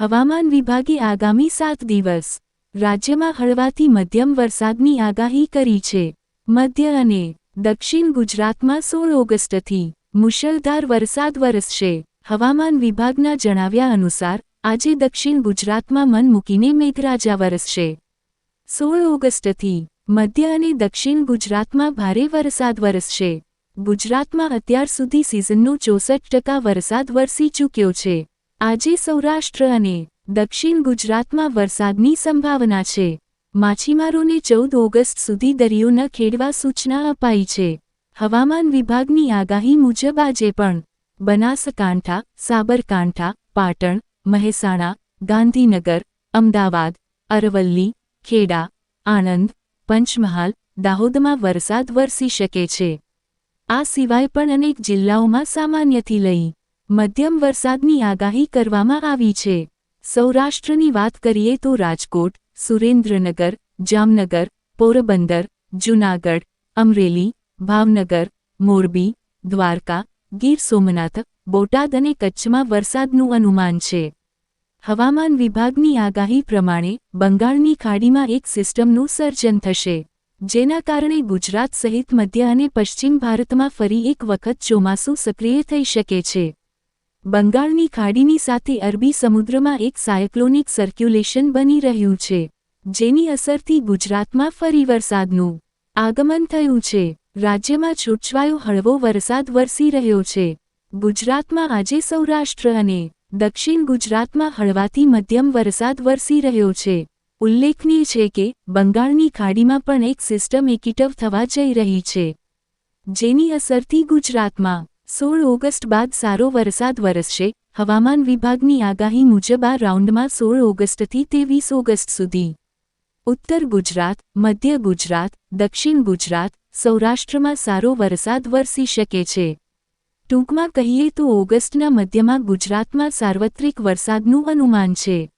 હવામાન વિભાગે આગામી સાત દિવસ રાજ્યમાં હળવાથી મધ્યમ વરસાદની આગાહી કરી છે. મધ્ય અને દક્ષિણ ગુજરાતમાં સોળ ઓગસ્ટથી મુશળધાર વરસાદ વરસશે. હવામાન વિભાગના જણાવ્યા અનુસાર, આજે દક્ષિણ ગુજરાતમાં મન મૂકીને મેઘરાજા વરસશે. સોળ ઓગસ્ટથી મધ્ય અને દક્ષિણ ગુજરાતમાં ભારે વરસાદ વરસશે. ગુજરાતમાં અત્યાર સુધી સિઝનનો ચોસઠ ટકા વરસાદ વરસી ચૂક્યો છે. આજે સૌરાષ્ટ્ર અને દક્ષિણ ગુજરાતમાં વરસાદની સંભાવના છે. માછીમારોને ચૌદ ઓગસ્ટ સુધી દરિયો ન ખેડવા સૂચના અપાઈ છે. હવામાન વિભાગની આગાહી મુજબ આજે પણ બનાસકાંઠા, સાબરકાંઠા, પાટણ, મહેસાણા, ગાંધીનગર, અમદાવાદ, અરવલ્લી, ખેડા, આણંદ, પંચમહાલ, દાહોદમાં વરસાદ વરસી શકે છે. આ સિવાય પણ અનેક જિલ્લાઓમાં સામાન્યથી લઈ મધ્યમ વરસાદની આગાહી કરવામાં આવી છે. સૌરાષ્ટ્રની વાત કરીએ તો રાજકોટ, સુરેન્દ્રનગર, જામનગર, પોરબંદર, જૂનાગઢ, અમરેલી, ભાવનગર, મોરબી, દ્વારકા, ગીર સોમનાથ, બોટાદ અને કચ્છમાં વરસાદનું અનુમાન છે. હવામાન વિભાગની આગાહી પ્રમાણે બંગાળની ખાડીમાં એક સિસ્ટમનું સર્જન થશે, જેના કારણે ગુજરાત સહિત મધ્ય અને પશ્ચિમ ભારતમાં ફરી એક વખત ચોમાસું સક્રિય થઈ શકે છે. બંગાળની ખાડીની સાથે અરબી સમુદ્રમાં એક સાયક્લોનિક સર્ક્યુલેશન બની રહ્યું છે, જેની અસરથી ગુજરાતમાં ફરી વરસાદનું આગમન થયું છે. રાજ્યમાં છૂટછવાયો હળવો વરસાદ વરસી રહ્યો છે. ગુજરાતમાં આજે સૌરાષ્ટ્ર અને દક્ષિણ ગુજરાતમાં હળવાથી મધ્યમ વરસાદ વરસી રહ્યો છે. ઉલ્લેખનીય છે કે, બંગાળની ખાડીમાં પણ એક સિસ્ટમ એકીટવ થવા જઈ રહી છે, જેની અસરથી ગુજરાતમાં સોળ ઓગસ્ટ બાદ સારો વરસાદ વરસશે. હવામાન વિભાગની આગાહી મુજબ આ રાઉન્ડમાં સોળ ઓગસ્ટથી તેવીસ ઓગસ્ટ સુધી. ઉત્તર ગુજરાત, મધ્ય ગુજરાત, દક્ષિણ ગુજરાત, સૌરાષ્ટ્રમાં સારો વરસાદ વરસી શકે છે. ટૂંકમાં કહીએ તો ઓગસ્ટના મધ્યમાં ગુજરાતમાં સાર્વત્રિક વરસાદનું અનુમાન છે.